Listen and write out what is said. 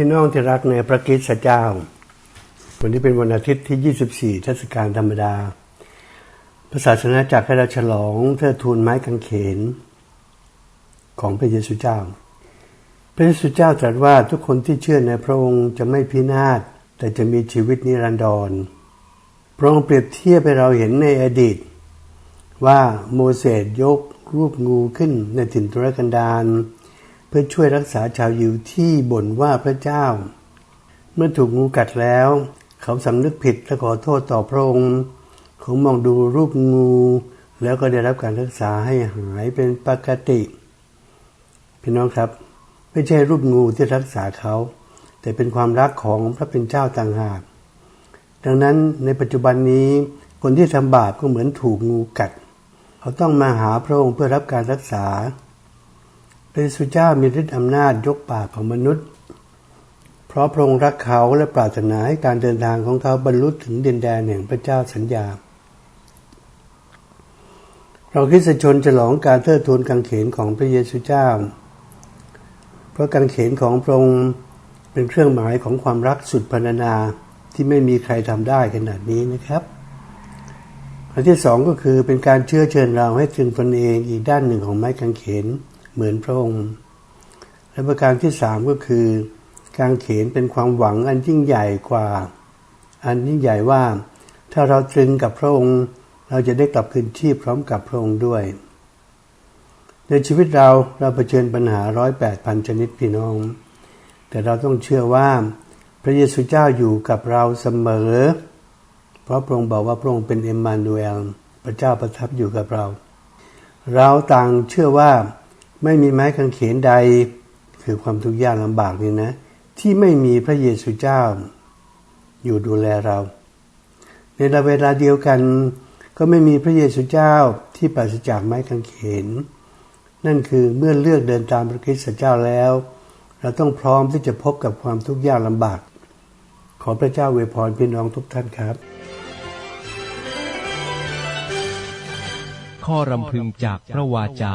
พี่น้องที่รักในพระคริสต์เจ้า วันนี้เป็นวันอาทิตย์ที่ 24 เทศกาลธรรมดา พระศาสนาจักรให้เราฉลองเทิดทูนไม้กางเขน ของพระเยซูเจ้า พระเยซูเจ้าตรัสว่าทุกคนที่เชื่อในพระองค์จะไม่พินาศแต่จะมีชีวิตนิรันดร พระองค์เปรียบเทียบให้เราเห็นในอดีต ว่าโมเสสยกรูปงูขึ้นในถิ่นทุรกันดาร เพื่อช่วยรักษาชาวยิวที่บ่นว่าพระเจ้า เมื่อถูกงูกัดแล้ว เขาสำนึกผิดและขอโทษต่อพระองค์เขามองดูรูปงู แล้วก็ได้รับการรักษาให้หายเป็นปกติ พี่น้องครับ ไม่ใช่รูปงูที่รักษาเขา แต่เป็นความรักของพระเป็นเจ้าต่างหาก ดังนั้นในปัจจุบันนี้คนที่ทำบาปก็เหมือนถูกงูกัด เขาต้องมาหาพระองค์เพื่อรับการรักษา ระเยซูเจ้ามีฤทธิ์อำนาจยกบาปของมนุษย์ เพราะพระองค์รักเขาและปรารถนาให้การเดินทางของเขาบรรลุถึงดินแดนแห่งพระเจ้าสัญญา เราคริสชนฉลองการเทิดทูนกางเขนของพระเยซูเจ้า เพราะกางเขนของพระองค์เป็นเครื่องหมายของความรักสุดพรรณนาที่ไม่มีใครทำได้ขนาดนี้นะครับอันที่สองก็คือเป็นการเชื่อเชิญเราให้ถึงตนเองอีกด้านหนึ่งของไม้กางเขน เหมือนพระองค์ และประการที่สามก็คือ การเขนเป็นความหวังอันยิ่งใหญ่กว่า อันยิ่งใหญ่ว่า ถ้าเราตรึงกับพระองค์ เราจะได้กลับคืนชีพพร้อมกับพระองค์ด้วย ในชีวิตเราเราเผชิญปัญหาร้อยแปดพันชนิดพี่น้อง แต่เราต้องเชื่อว่าพระเยซูเจ้าอยู่กับเราเสมอ เพราะพระองค์บอกว่าพระองค์เป็นเอมมานูเอล พระเจ้าประทับอยู่กับเรา เราต่างเชื่อว่า ไม่มีไม้กางเขนใด คือความทุกข์ยากลำบากนี่นะ ที่ไม่มีพระเยซูเจ้า อยู่ดูแลเรา ในเวลาเดียวกัน ก็ไม่มีพระเยซูเจ้าที่ปราศจากไม้กางเขน นั่นคือเมื่อเลือกเดินตามพระคริสต์เจ้าแล้ว เราต้องพร้อมที่จะพบกับความทุกข์ยากลำบาก ขอพระเจ้าเวพรพี่น้องทุกท่านครับ ข้อรำพึงจากพระวาจา